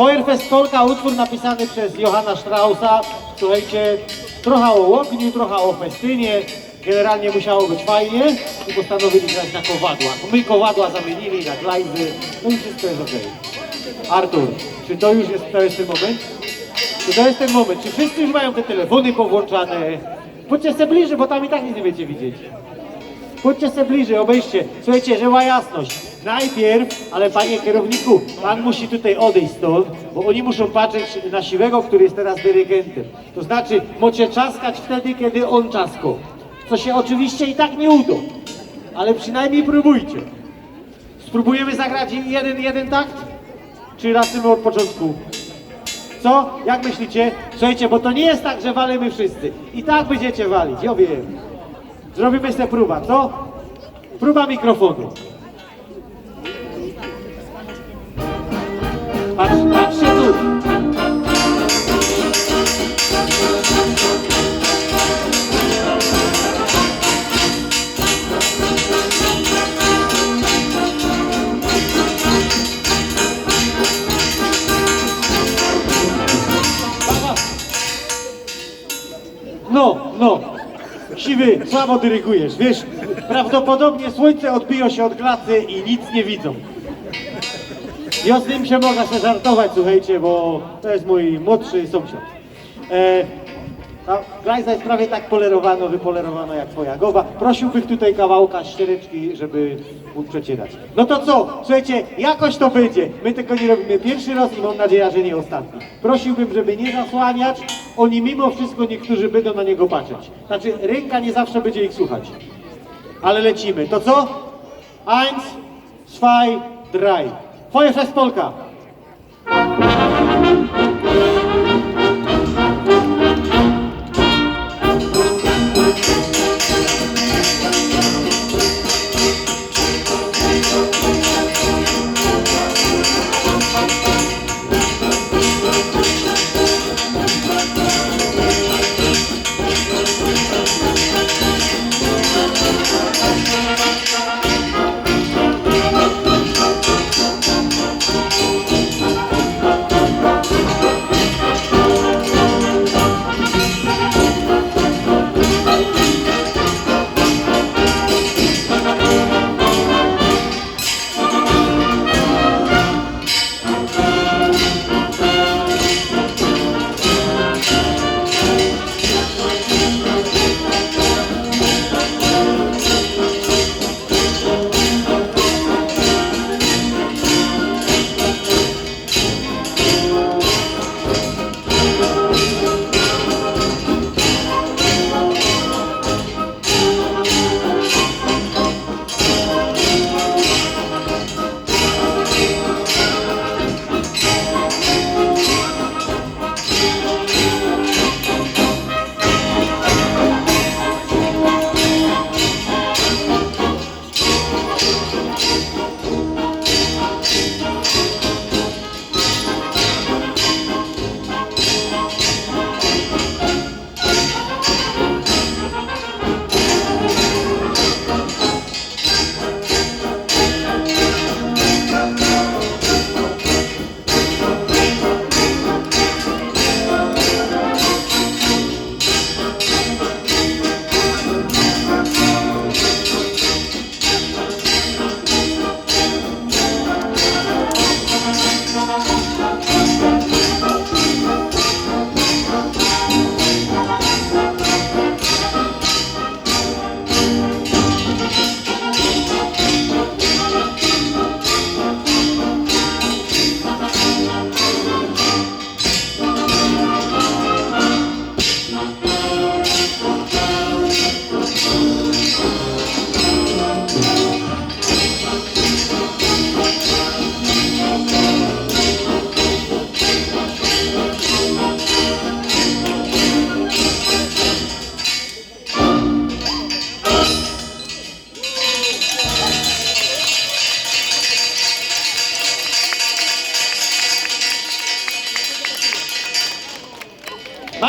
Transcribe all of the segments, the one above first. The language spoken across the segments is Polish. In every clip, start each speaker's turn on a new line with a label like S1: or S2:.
S1: Feuerfest Polka, utwór napisany przez Johanna Straussa. Słuchajcie, trochę o ogniu, trochę o festynie. Generalnie musiało być fajnie i postanowili grać na kowadła. My kowadła zamienili na glajzy, no i wszystko jest okej. Artur, czy to już jest, to jest ten moment? Czy to jest ten moment? Czy wszyscy już mają te telefony powłączane? Chodźcie se bliżej, bo tam i tak nic nie będziecie widzieć. Chodźcie se bliżej, obejście. Słuchajcie, że ma jasność. Najpierw, ale panie kierowniku, pan musi tutaj odejść stąd, bo oni muszą patrzeć na siwego, który jest teraz dyrygentem. To znaczy, mocie czaskać wtedy, kiedy on czasko. Co się oczywiście i tak nie uda. Ale przynajmniej próbujcie. Spróbujemy zagrać jeden, jeden takt? Czy raczymy od początku? Co? Jak myślicie? Słuchajcie, bo to nie jest tak, że walimy wszyscy. I tak będziecie walić, ja wiem. Zrobimy sobie próba, co? Próba mikrofonu. Patrz, patrzcie tu. No, no. Siwy, słabo dyrygujesz, wiesz? Prawdopodobnie słońce odbiło się od klasy i nic nie widzą. Ja z się mogę się żartować, słuchajcie, bo to jest mój młodszy sąsiad. E, a Glajza jest prawie tak polerowana, wypolerowana jak twoja głowa. Prosiłbym tutaj kawałka ściereczki, żeby mógł przecierać. No to co? Słuchajcie, jakoś to będzie. My tego nie robimy pierwszy raz i mam nadzieję, że nie ostatni. Prosiłbym, żeby nie zasłaniać. Oni mimo wszystko niektórzy będą na niego patrzeć. Znaczy, ręka nie zawsze będzie ich słuchać. Ale lecimy. To co? Eins, zwei, drei. Feuerfest Polka. Thank you.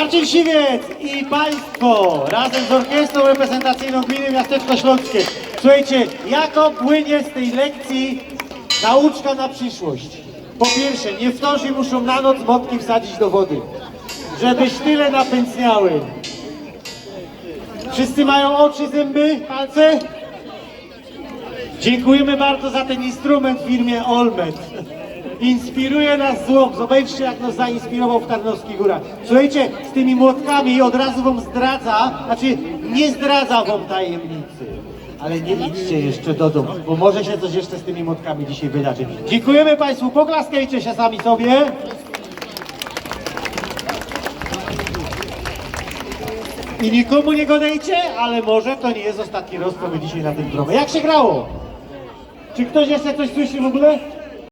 S1: Marcin Siwiec i Państwo razem z Orkiestrą Reprezentacyjną Gminy Miasteczko Śląskie. Słuchajcie, jako płynie z tej lekcji nauczka na przyszłość? Po pierwsze, niewtorzy muszą na noc motki wsadzić do wody, żeby tyle napęcniały. Wszyscy mają oczy, zęby, palce? Dziękujemy bardzo za ten instrument w firmie Olmet. Inspiruje nas złom. Zobaczcie, jak nas zainspirował w Tarnowskich Górach. Słuchajcie, z tymi młotkami od razu wam zdradza, znaczy nie zdradza wam tajemnicy. Ale nie idźcie jeszcze do domu, bo może się coś jeszcze z tymi młotkami dzisiaj wydarzyć. Dziękujemy Państwu, poklaskajcie się sami sobie. I nikomu nie gadajcie, ale może to nie jest ostatni my dzisiaj na tym gramy. Jak się grało? Czy ktoś jeszcze coś słyszy w ogóle?